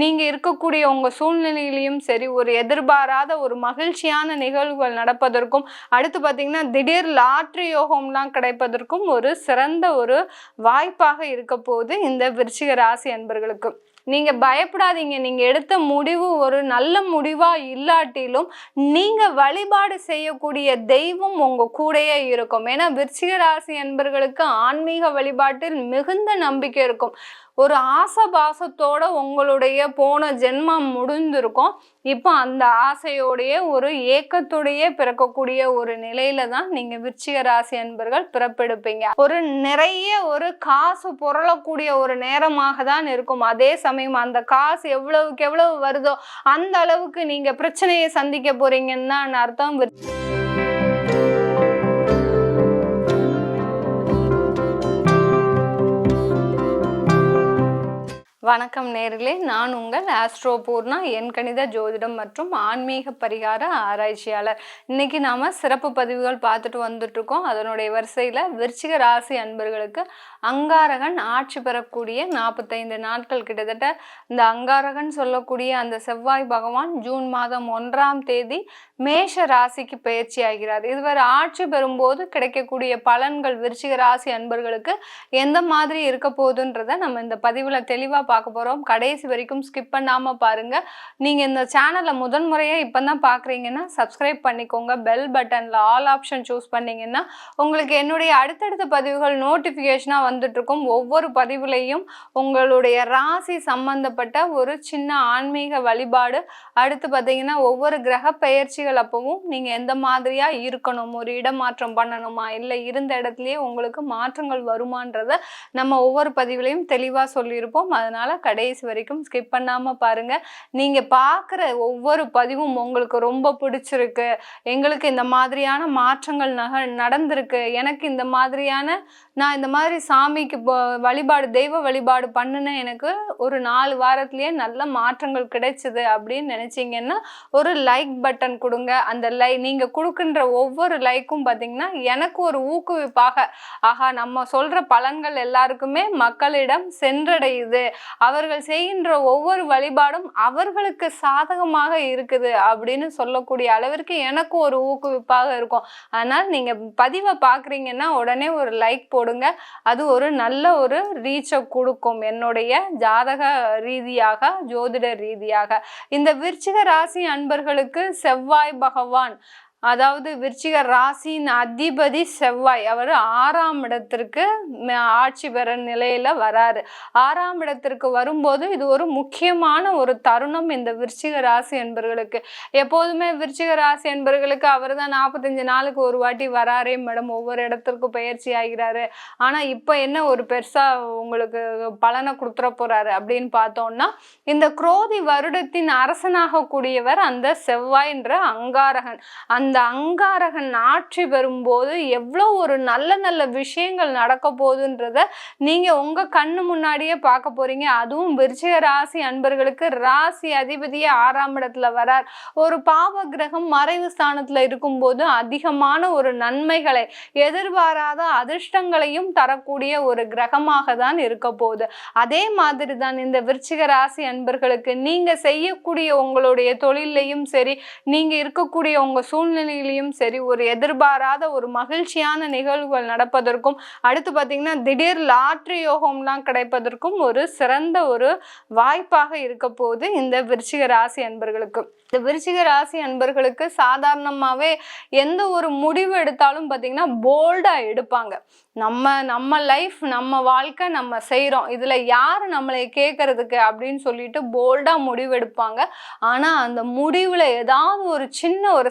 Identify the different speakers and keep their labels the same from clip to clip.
Speaker 1: நீங்கள் இருக்கக்கூடிய உங்கள் சூழ்நிலையிலையும் சரி ஒரு எதிர்பாராத ஒரு மகிழ்ச்சியான நிகழ்வுகள் நடப்பதற்கும் அடுத்து பார்த்தீங்கன்னா திடீர் லாட்ரி யோகம்லாம் கிடைப்பதற்கும் ஒரு சிறந்த ஒரு வாய்ப்பாக இருக்க போகுது இந்த விருச்சிக ராசி அன்பர்களுக்கு. நீங்கள் பயப்படாதீங்க. நீங்கள் எடுத்த முடிவு ஒரு நல்ல முடிவாக இல்லாட்டிலும் நீங்கள் வழிபாடு செய்யக்கூடிய தெய்வம் உங்கள் கூடயே இருக்கும். ஏன்னா விருச்சிக ராசி அன்பர்களுக்கு ஆன்மீக வழிபாட்டில் மிகுந்த நம்பிக்கை இருக்கும். ஒரு ஆசபாசத்தோட உங்களுடைய போன ஜென்மம் முடிந்திருக்கும் இப்போ அந்த ஆசையோடைய ஒரு ஏக்கத்தோடையே பிறக்கக்கூடிய ஒரு நிலையில தான் நீங்க விருச்சிக ராசி அன்பர்கள் பிறப்பெடுப்பீங்க. ஒரு நிறைய ஒரு காசு புரளக்கூடிய ஒரு நேரமாக தான் இருக்கும். அதே சமயம் அந்த காசு எவ்வளவுக்கு எவ்வளவு வருதோ அந்த அளவுக்கு நீங்க பிரச்சனையை சந்திக்க போறீங்கன்னு தான் அர்த்தம். வணக்கம் நேர்களே. நான் உங்கள் ஆஸ்ட்ரோ பூர்ணா என் கணித ஜோதிடம் மற்றும் ஆன்மீக பரிகார ஆராய்ச்சியாளர். இன்னைக்கு நாம சிறப்பு பதிவுகள் பார்த்துட்டு வந்துட்டு இருக்கோம் அதனுடைய வரிசையில் விருச்சிக ராசி அன்பர்களுக்கு அங்காரகன் ஆட்சி பெறக்கூடிய நாற்பத்தைந்து நாட்கள். கிட்டத்தட்ட இந்த அங்காரகன் சொல்லக்கூடிய அந்த செவ்வாய் பகவான் ஜூன் மாதம் ஒன்றாம் தேதி மேஷ ராசிக்கு பயிற்சி ஆகிறார். இதுவரை ஆட்சி பெறும்போது கிடைக்கக்கூடிய பலன்கள் விருச்சிக ராசி அன்பர்களுக்கு எந்த மாதிரி இருக்க போகுதுன்றதை நம்ம இந்த பதிவில் தெளிவாக பார்க்க போகிறோம் கடைசி வரைக்கும் ஸ்கிப் பண்ணாமல் பாருங்க. நீங்கள் இந்த சேனலை முதன் முறையாக இப்போ தான் பார்க்குறீங்கன்னா சப்ஸ்கிரைப் பண்ணிக்கோங்க. பெல் பட்டனில் ஆல் ஆப்ஷன் சூஸ் பண்ணீங்கன்னா உங்களுக்கு என்னுடைய அடுத்தடுத்த பதிவுகள் நோட்டிஃபிகேஷனாக வந்துட்ருக்கும் ஒவ்வொரு பதிவுலையும் உங்களுடைய ராசி சம்பந்தப்பட்ட ஒரு சின்ன ஆன்மீக வழிபாடு. அடுத்து பார்த்தீங்கன்னா ஒவ்வொரு கிரக பெயர்ச்சிகள் அப்பவும் நீங்கள் எந்த மாதிரியாக இருக்கணும் ஒரு இடமாற்றம் பண்ணணுமா இல்லை இருந்த இடத்துலையே உங்களுக்கு மாற்றங்கள் வருமான்றத நம்ம ஒவ்வொரு பதிவுலையும் தெளிவாக சொல்லியிருப்போம். அதனால் கடைசி வரைக்கும் ஸ்கிப் பண்ணாமல் பாருங்க. நீங்கள் பார்க்குற ஒவ்வொரு பதிவும் உங்களுக்கு ரொம்ப பிடிச்சிருக்கு. எங்களுக்கு இந்த மாதிரியான மாற்றங்கள் நக நடந்திருக்கு. எனக்கு இந்த மாதிரியான நான் இந்த மாதிரி சாமிக்கு வழிபாடு தெய்வ வழிபாடு பண்ணினேன் எனக்கு ஒரு நாலு வாரத்திலேயே நல்ல மாற்றங்கள் கிடைச்சிது அப்படின்னு நினச்சிங்கன்னா ஒரு லைக் பட்டன் கொடுங்க. அந்த லை நீங்கள் கொடுக்குன்ற ஒவ்வொரு லைக்கும் பார்த்தீங்கன்னா எனக்கு ஒரு ஊக்குவிப்பாக. ஆஹா நம்ம சொல்கிற பலன்கள் எல்லாருக்குமே மக்களிடம் சென்றடையுது. அவர்கள் செய்கின்ற ஒவ்வொரு வழிபாடும் அவர்களுக்கு சாதகமாக இருக்குது அப்படின்னு சொல்லக்கூடிய அளவிற்கு எனக்கும் ஒரு ஊக்குவிப்பாக இருக்கும். அதனால் நீங்கள் பதிவை பார்க்குறீங்கன்னா உடனே ஒரு லைக் போடுங்க. அது ஒரு நல்ல ஒரு ரீச்சை கொடுக்கும் என்னுடைய ஜாதக ரீதியாக ஜோதிட ரீதியாக. இந்த விருச்சிக ராசி அன்பர்களுக்கு செவ்வாய் பகவான் அதாவது விருச்சிக ராசியின் அதிபதி செவ்வாய். அவர் ஆறாம் இடத்திற்கு ஆட்சி பெற நிலையில வராரு. ஆறாம் இடத்திற்கு வரும்போது இது ஒரு முக்கியமான ஒரு தருணம் இந்த விருச்சிக ராசி என்பர்களுக்கு. எப்போதுமே விருச்சிக ராசி என்பர்களுக்கு அவர் தான் நாற்பத்தஞ்சு நாளுக்கு ஒரு வாட்டி வராரே மேடம். ஒவ்வொரு இடத்திற்கும் பயிற்சி ஆகிறாரு. ஆனா இப்போ என்ன ஒரு பெருசா உங்களுக்கு பலனை கொடுத்துட போறாரு அப்படின்னு பார்த்தோம்னா இந்த குரோதி வருடத்தின் அரசனாக கூடியவர் அந்த செவ்வாய்ன்ற அங்காரகன். அந்த அங்காரகன் ஆட்சி பெறும்போது எவ்வளோ ஒரு நல்ல நல்ல விஷயங்கள் நடக்க போகுதுன்றத நீங்கள் உங்கள் கண்ணு முன்னாடியே பார்க்க போகிறீங்க அதுவும் விருச்சிக ராசி அன்பர்களுக்கு ராசி அதிபதியே ஆறாம் இடத்துல வரார். ஒரு பாவ கிரகம் மறைவு ஸ்தானத்தில் இருக்கும்போது அதிகமான ஒரு நன்மைகளை எதிர்பாராத அதிர்ஷ்டங்களையும் தரக்கூடிய ஒரு கிரகமாக தான் இருக்க போகுது. அதே மாதிரி தான் இந்த விருச்சிக ராசி அன்பர்களுக்கு நீங்கள் செய்யக்கூடிய உங்களுடைய தொழிலையும் சரி நீங்கள் இருக்கக்கூடிய உங்க சூழ்நிலையிலையும் சரி ஒரு எதிர்பாராத ஒரு மகிழ்ச்சியான நிகழ்வுகள் நடப்பதற்கும் அடுத்து பார்த்தீங்கன்னா திடீர் லாட்ரி யோகம்லாம் கிடைப்பதற்கும் ஒரு சிறந்த ஒரு வாய்ப்பாக இருக்க போகுது இந்த விருச்சிக ராசி அன்பர்களுக்கு. இந்த விருச்சிக ராசி அன்பர்களுக்கு சாதாரணமாகவே எந்த ஒரு முடிவு எடுத்தாலும் பார்த்தீங்கன்னா போல்டாக எடுப்பாங்க. நம்ம நம்ம லைஃப் நம்ம வாழ்க்கை நம்ம செய்கிறோம் இதில் யார் நம்மளை கேட்கறதுக்கு அப்படின்னு சொல்லிட்டு போல்டாக முடிவெடுப்பாங்க ஆனால் அந்த முடிவில் ஏதாவது ஒரு சின்ன ஒரு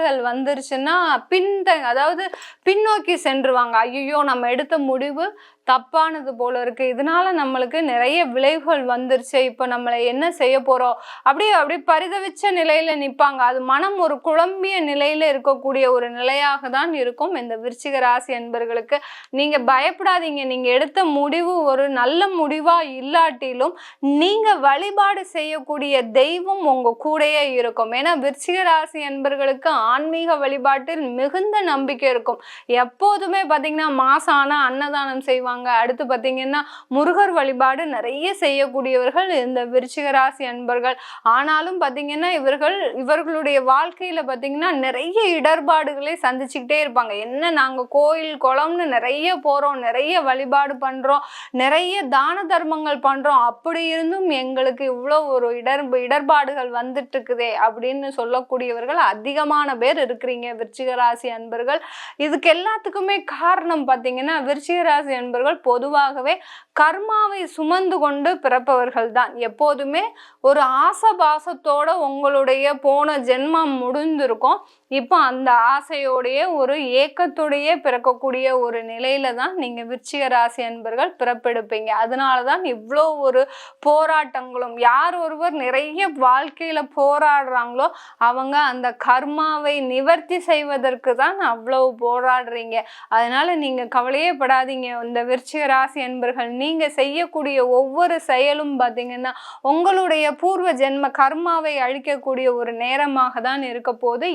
Speaker 1: சிக்கல்கள் வந்துருச்சுன்னா பின்த அதாவது பின்னோக்கி சென்றுவாங்க. ஐயோ நம்ம எடுத்த முடிவு தப்பானது போல இருக்கு. இதனால நம்மளுக்கு நிறைய விளைவுகள் வந்துருச்சு. இப்போ நம்மளை என்ன செய்ய போறோம்? அப்படியே அப்படியே பரிதவிச்ச நிலையில நிப்பாங்க. அது மனம் ஒரு குழம்பிய நிலையில இருக்கக்கூடிய ஒரு நிலையாக தான் இருக்கும். இந்த விருச்சிக ராசி அன்பர்களுக்கு நீங்க பயப்படாதீங்க. நீங்க எடுத்த முடிவு ஒரு நல்ல முடிவா இல்லாட்டிலும் நீங்க வழிபாடு செய்யக்கூடிய தெய்வம் உங்க கூடயே இருக்கும். ஏன்னா விருச்சிக ராசி அன்பர்களுக்கு ஆன்மீக வழிபாட்டில் மிகுந்த நம்பிக்கை இருக்கும். எப்போதுமே பாத்தீங்கன்னா மாசம் ஆனால் அன்னதானம் செய்வாங்க. செய்வாங்க அடுத்து பார்த்தீங்கன்னா முருகர் வழிபாடு நிறைய செய்யக்கூடியவர்கள் இந்த விருச்சிக ராசி அன்பர்கள். ஆனாலும் பார்த்தீங்கன்னா இவர்கள் இவர்களுடைய வாழ்க்கையில் பார்த்தீங்கன்னா நிறைய இடர்பாடுகளை சந்திச்சுக்கிட்டே இருப்பாங்க. என்ன நாங்கள் கோயில் குளம்னு நிறைய போகிறோம் நிறைய வழிபாடு பண்ணுறோம் நிறைய தான தர்மங்கள் பண்ணுறோம் அப்படி இருந்தும் எங்களுக்கு இவ்வளோ ஒரு இடர் இடர்பாடுகள் வந்துட்டு இருக்குதே அப்படின்னு சொல்லக்கூடியவர்கள் அதிகமான பேர் இருக்கிறீங்க விருச்சிக ராசி அன்பர்கள். இதுக்கு எல்லாத்துக்குமே காரணம் பார்த்தீங்கன்னா விருச்சிக ராசி அன்பர்கள் பொதுவாகவே கர்மாவை சுமந்து கொண்டு பிறப்பவர்கள் தான் எப்போதுமே ஒரு ஆசபாசத்தோட உங்களுடைய போன ஜென்மம் முடிந்திருக்கும். இப்போ அந்த ஆசையோடைய ஒரு ஏக்கத்துடைய பிறக்கக்கூடிய ஒரு நிலையில தான் நீங்க விருச்சிக ராசி அன்பர்கள் பிறப்பெடுப்பீங்க. அதனால தான் இவ்வளோ ஒரு போராட்டங்களும் யார் ஒருவர் நிறைய வாழ்க்கையில போராடுறாங்களோ அவங்க அந்த கர்மாவை நிவர்த்தி செய்வதற்கு தான் அவ்வளவு போராடுறீங்க. அதனால நீங்க கவலையே படாதீங்க. இந்த விருச்சிக ராசி அன்பர்கள் நீங்க செய்யக்கூடிய ஒவ்வொரு செயலும் பார்த்தீங்கன்னா உங்களுடைய பூர்வ ஜென்ம கர்மாவை அழிக்கக்கூடிய ஒரு நேரமாக தான் இருக்க போது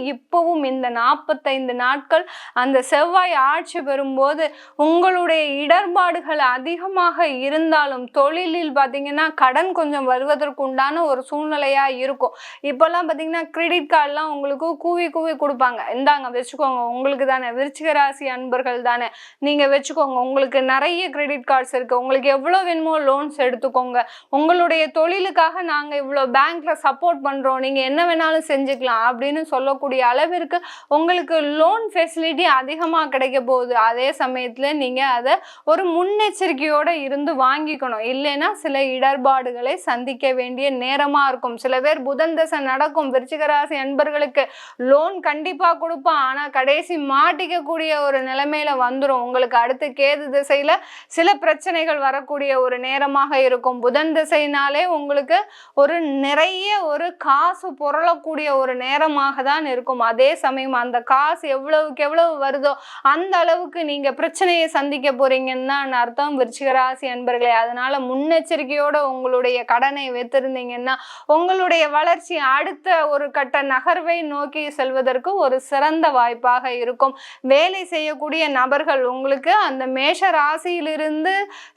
Speaker 1: இப்போவும் இந்த நாற்பத்தைந்து நாட்கள் அந்த செவ்வாய் ஆட்சி பெறும்போது உங்களுடைய இடர்பாடுகள் அதிகமாக இருந்தாலும் தொழிலில் பார்த்தீங்கன்னா கடன் கொஞ்சம் வருவதற்கு உண்டான ஒரு சூழ்நிலையாக இருக்கும். இப்போல்லாம் பார்த்தீங்கன்னா கிரெடிட் கார்டெலாம் உங்களுக்கு கூவி கூவி கொடுப்பாங்க. இந்தாங்க வச்சுக்கோங்க. உங்களுக்கு தானே விருச்சிக ராசி அன்பர்கள் தானே. நீங்கள் வச்சுக்கோங்க. உங்களுக்கு நிறைய கிரெடிட் கார்ட்ஸ் இருக்குது உங்களுக்கு எவ்வளோ வேணுமோ லோன்ஸ் எடுத்துக்கோங்க. உங்களுடைய தொழிலுக்காக நாங்கள் இவ்வளோ பேங்க்ல சப்போர்ட் பண்ணுறோம் நீங்கள் என்ன வேணாலும் செஞ்சுக்கலாம் அப்படின்னு சொல்லக்கூடிய அளவு அளவிற்கு உங்களுக்கு லோன் ஃபெசிலிட்டி அதிகமாக கிடைக்க போகுது. அதே சமயத்தில் நீங்கள் அதை ஒரு முன்னெச்சரிக்கையோடு இருந்து வாங்கிக்கணும். இல்லைன்னா சில இடர்பாடுகளை சந்திக்க வேண்டிய நேரமாக இருக்கும். சில பேர் புதன் தசை நடக்கும். விருச்சிகராசி அன்பர்களுக்கு லோன் கண்டிப்பாக கொடுப்பான். ஆனால் கடைசி மாட்டிக்கக்கூடிய ஒரு நிலைமையில வந்துடும் உங்களுக்கு அடுத்து கேது திசையில் சில பிரச்சனைகள் வரக்கூடிய ஒரு நேரமாக இருக்கும். புதன் திசைனாலே உங்களுக்கு ஒரு நிறைய ஒரு காசு புரளக்கூடிய ஒரு நேரமாக தான் இருக்கும். அதே சமயம் அந்த காசு எவ்வளவுக்கு எவ்வளவு வருதோ அந்த அளவுக்கு நீங்க பிரச்சனையை சந்திக்க போறீங்கன்னு தான் அர்த்தம். விருச்சிகராசி அன்பர்களே அதனால முன்னெச்சரிக்கையோட உங்களுடைய கடனை வைத்திருந்தீங்கன்னா உங்களுடைய வளர்ச்சி அடுத்த ஒரு கட்ட நகர்வை நோக்கி செல்வதற்கு ஒரு சிறந்த வாய்ப்பாக இருக்கும். வேலை செய்யக்கூடிய நபர்கள் உங்களுக்கு அந்த மேஷ ராசியிலிருந்து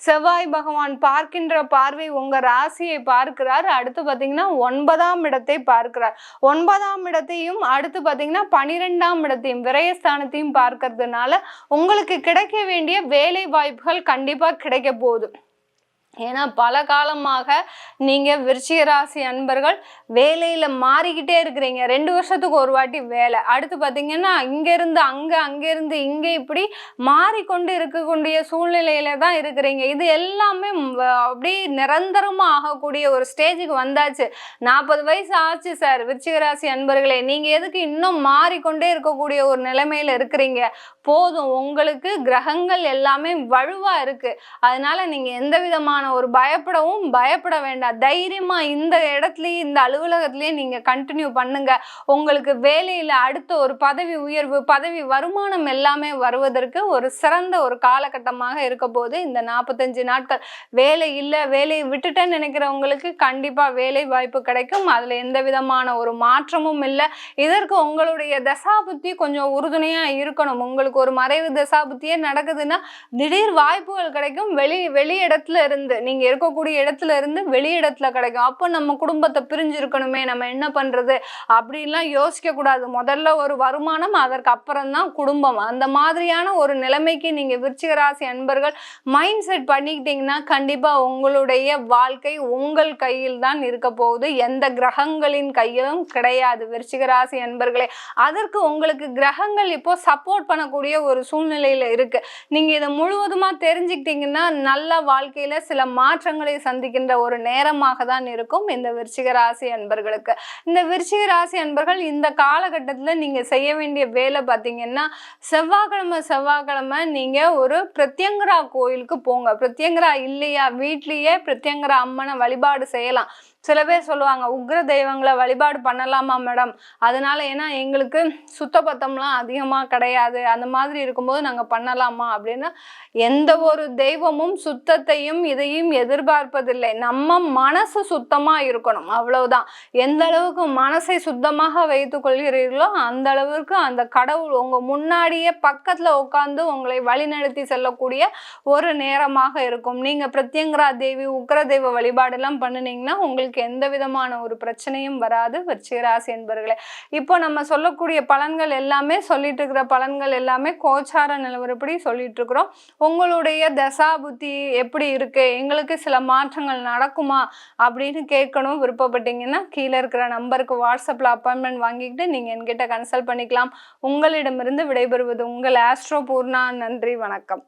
Speaker 1: செவ்வாய் பகவான் பார்க்கின்ற பார்வை உங்க ராசியை பார்க்கிறார். அடுத்து பார்த்தீங்கன்னா ஒன்பதாம் இடத்தை பார்க்கிறார். ஒன்பதாம் இடத்தையும் அடுத்து பார்த்தீங்கன்னா பனிரெண்டாம் இடத்தையும் விரயஸ்தானத்தையும் பார்க்கறதுனால உங்களுக்கு கிடைக்க வேண்டிய வேலை வாய்ப்புகள் கண்டிப்பாக கிடைக்க போகுது. ஏன்னா பல காலமாக நீங்கள் விருச்சிக ராசி அன்பர்கள் வேலையில் மாறிக்கிட்டே இருக்கிறீங்க. ரெண்டு வருஷத்துக்கு ஒரு வாட்டி வேலை. அடுத்து பார்த்தீங்கன்னா இங்கேருந்து அங்கே அங்கேருந்து இங்கே இப்படி மாறிக்கொண்டு இருக்கக்கூடிய சூழ்நிலையில தான் இருக்கிறீங்க. இது எல்லாமே அப்படியே நிரந்தரமாக ஆகக்கூடிய ஒரு ஸ்டேஜுக்கு வந்தாச்சு. நாற்பது வயசு ஆச்சு சார் விருச்சிக ராசி அன்பர்களே. நீங்கள் எதுக்கு இன்னும் மாறிக்கொண்டே இருக்கக்கூடிய ஒரு நிலைமையில் இருக்கிறீங்க? போதும். உங்களுக்கு கிரகங்கள் எல்லாமே வலுவாக இருக்குது அதனால் நீங்கள் எந்த விதமான ஒரு பயப்படவும் பயப்பட வேண்டாம். தைரியமா இந்த இடத்துலயே இந்த அலுவலகத்திலேயே நீங்க கண்டினியூ பண்ணுங்க. உங்களுக்கு வேலையில அடுத்த ஒரு பதவி உயர்வு பதவி வருமானம் எல்லாமே வருவதற்கு ஒரு சிறந்த ஒரு காலகட்டமாக இருக்க போது இந்த நாற்பத்தஞ்சு நாட்கள் வேலை இல்லை வேலையை விட்டுட்டேன்னு நினைக்கிறவங்களுக்கு கண்டிப்பா வேலை வாய்ப்பு கிடைக்கும். அதுல எந்த விதமான ஒரு மாற்றமும் இல்லை. இதற்கு உங்களுடைய தசாபுத்தி கொஞ்சம் உறுதுணையா இருக்கணும். உங்களுக்கு ஒரு மறைவு தசாபுத்தியே நடக்குதுன்னா திடீர் வாய்ப்புகள் கிடைக்கும். வெளி வெளி இடத்துல இருந்து நீங்க இருக்கக்கூடிய இடத்துல இருந்து வெளி இடத்துல கிடைக்கும். அப்போ நம்ம குடும்பத்தை பிரிஞ்சு இருக்கணுமே நம்ம என்ன பண்றது? அப்படின்லாம் யோசிக்க கூடாது. முதல்ல ஒரு வருமானம் அதற்கு அப்புறம் தான் குடும்பம். அந்த மாதிரியான ஒரு நிலைமைக்கு நீங்க விருச்சிக ராசி அன்பர்கள் மைண்ட் செட் பண்ணிக்கிட்டீங்கன்னா கண்டிப்பா உங்களுடைய வாழ்க்கை உங்கள் கையில் தான் இருக்க போகுது. எந்த கிரகங்களின் கையிலும் கிடையாது விருச்சிக ராசி அன்பர்களே. அதற்கு உங்களுக்கு கிரகங்கள் இப்போ சப்போர்ட் பண்ணக்கூடிய ஒரு சூழ்நிலையில இருக்கு. நீங்க இதை முழுவதுமா தெரிஞ்சுக்கிட்டீங்கன்னா நல்ல வாழ்க்கையில சில மாற்றங்களை சந்திக்கின்ற ஒரு நேரமாக தான் இருக்கும் இந்த விருச்சிக ராசி அன்பர்களுக்கு. இந்த விருச்சிக ராசி அன்பர்கள் இந்த காலகட்டத்தில் நீங்கள் செய்ய வேண்டிய வேலை பார்த்தீங்கன்னா செவ்வாய்க்கிழமை செவ்வாய்க்கிழமை நீங்கள் ஒரு பிரத்யங்கரா கோயிலுக்கு போங்க. பிரத்யங்கரா இல்லையா வீட்லேயே பிரத்யங்கரா அம்மனை வழிபாடு செய்யலாம். சில பேர் சொல்லுவாங்க உக்ர தெய்வங்களை வழிபாடு பண்ணலாமா மேடம்? அதனால ஏன்னா எங்களுக்கு சுத்தபத்தம்லாம் அதிகமாக கிடையாது. அந்த மாதிரி இருக்கும்போது நாங்கள் பண்ணலாமா அப்படின்னு எந்த ஒரு தெய்வமும் சுத்தத்தையும் இதையும் எதிர்பார்ப்பதில்லை. நம்ம மனசு சுத்தமாக இருக்கணும் அவ்வளவுதான். எந்த அளவுக்கு மனசை சுத்தமாக வைத்து கொள்கிறீர்களோ அந்த அளவுக்கு அந்த கடவுள் உங்கள் முன்னாடியே பக்கத்தில் உட்காந்து உங்களை வழிநடத்தி செல்லக்கூடிய ஒரு நேரமாக இருக்கும். நீங்கள் பிரத்யங்கரா தேவி உக்ர தெய்வ வழிபாடெல்லாம் பண்ணினீங்கன்னா உங்களுக்கு எந்த விதமான ஒரு பிரச்சனையும் வராது விருச்சிகராசி என்பர்களே. இப்போ நம்ம சொல்லக்கூடிய பலன்கள் எல்லாமே சொல்லிட்டு இருக்கிற பலன்கள் எல்லாமே கோச்சார நிலவரப்படி சொல்லிட்டு இருக்கிறோம். உங்களுடைய தசா புத்தி எப்படி இருக்கு? எங்களுக்கு சில மாற்றங்கள் நடக்குமா? அப்படின்னு கேட்கணும். விருப்பப்பட்டீங்கன்னா கீழே இருக்கிற நம்பருக்கு வாட்ஸ்அப்பில் அப்பாயின்மெண்ட் வாங்கிக்கிட்டு நீங்கள் என்கிட்ட கன்சல்ட் பண்ணிக்கலாம். உங்களிடமிருந்து விடைபெறுவது உங்கள் ஆஸ்ட்ரோ பூர்ணா நன்றி வணக்கம்.